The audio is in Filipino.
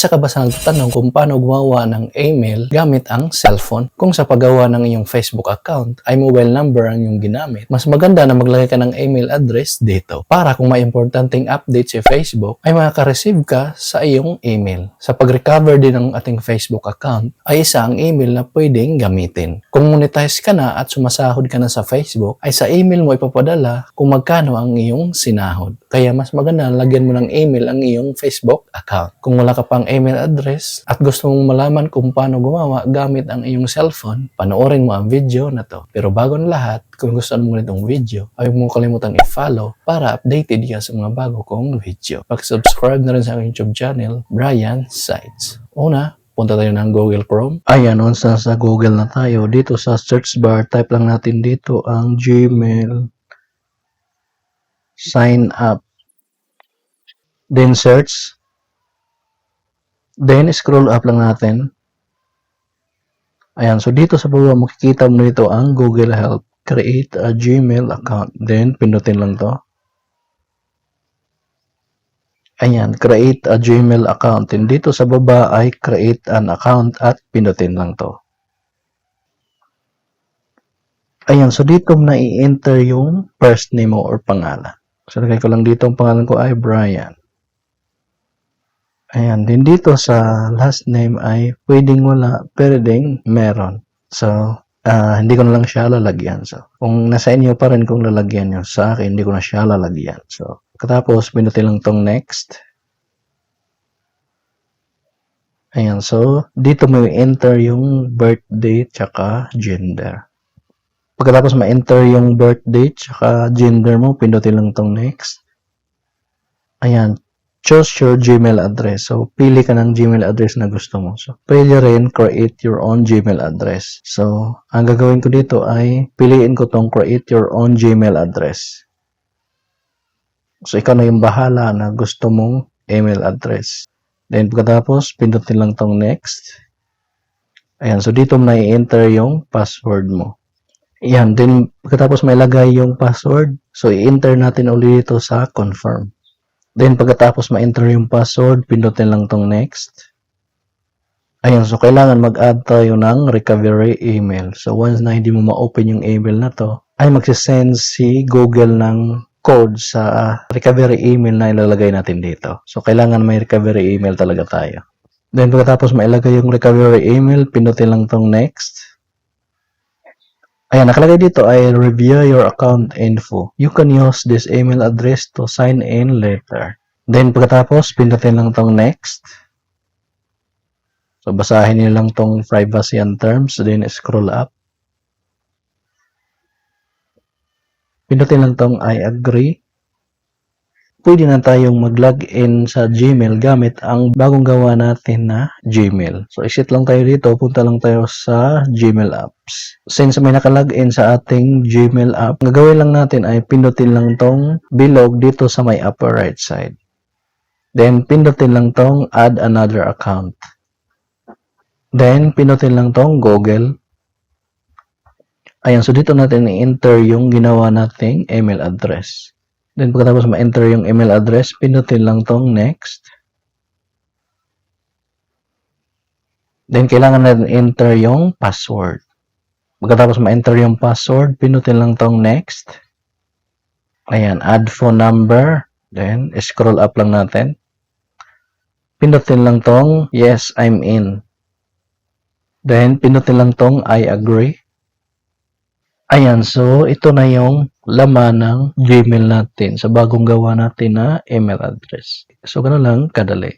Isa ka ba sa nagtatanong kung paano gumawa ng email gamit ang cellphone? Kung sa paggawa ng iyong Facebook account ay mobile number ang iyong ginamit, mas maganda na maglagay ka ng email address dito para kung may importanteng update si Facebook ay makaka-receive ka sa iyong email. Sa pag-recover din ng ating Facebook account ay isa ang email na pwedeng gamitin. Kung monetize ka na at sumasahod ka na sa Facebook ay sa email mo ipapadala kung magkano ang iyong sinahod. Kaya mas maganda lagyan mo ng email ang iyong Facebook account. Kung wala ka pang email address at gusto mong malaman kung paano gumawa gamit ang iyong cellphone, panoorin mo ang video na to. Pero bago na lahat, kung gusto mo nitong video, ay mo kalimutang i-follow para updated ka sa mga bago kong video. Pag-subscribe na rin sa aking YouTube channel, Brian Sites. Una, punta tayo ng Google Chrome. Ayan, once na sa Google na tayo, dito sa search bar, type lang natin dito ang Gmail sign up. Then search. Then scroll up lang natin. Ayan, so dito sa baba makikita mo dito ang Google Help. Create a Gmail account. Then pindutin lang to. Ayan, create a Gmail account. And dito sa baba ay create an account at pindutin lang to. Ayan, so dito na i-enter yung first name mo or pangalan. So, lagay ko lang dito ang pangalan ko ay Brian. Ayan, din dito sa last name ay pwedeng wala, pwedeng meron. So, ah, hindi ko na lang siya lalagyan. So, kung nasa inyo pa rin kung lalagyan nyo, sa akin, hindi ko na siya lalagyan. So, katapos, pinutin lang tong next. Ayan, so, dito mo enter yung birth date tsaka gender. Pagkatapos ma-enter yung birth date tsaka gender mo, pindutin lang tong next. Ayan, choose your Gmail address. So, pili ka ng Gmail address na gusto mo. So, pwede rin create your own Gmail address. So, ang gagawin ko dito ay piliin ko tong create your own Gmail address. So, ikaw na yung bahala na gusto mong email address. Then, pagkatapos, pindutin lang tong next. Ayan, so dito mo na i-enter yung password mo. Ayan, then pagkatapos may lagay yung password, so i-enter natin ulit dito sa confirm. Then pagkatapos ma-enter yung password, pindutin lang tong next. Ayan, so kailangan mag-add tayo ng recovery email. So once na hindi mo ma-open yung email na to, ay magsisend si Google ng code sa recovery email na ilalagay natin dito. So kailangan may recovery email talaga tayo. Then pagkatapos mailagay yung recovery email, pindutin lang tong next. Ayan, nakalagay dito ay review your account info. You can use this email address to sign in later. Then pagkatapos, pindutin lang tong next. So basahin niyo lang tong privacy and terms, then scroll up. Pindutin lang tong I agree. Pwede na tayong mag-login sa Gmail gamit ang bagong gawa natin na Gmail. So, exit lang tayo dito. Punta lang tayo sa Gmail apps. Since may nakalogin sa ating Gmail app, gagawin lang natin ay pindutin lang tong bilog dito sa may upper right side. Then, pindutin lang tong add another account. Then, pindutin lang tong Google. Ayan, so dito natin i-enter yung ginawa nating email address. Then pagkatapos ma-enter yung email address, pinutin lang tong next. Then kailangan natin enter yung password. Pagkatapos ma-enter yung password, pinutin lang tong next. Ayan, add phone number. Then scroll up lang natin. Pinutin lang tong yes, I'm in. Then pinutin lang tong I agree. Ayan, so ito na yung laman ng Gmail natin sa bagong gawa natin na email address. So, gano'n lang kadali.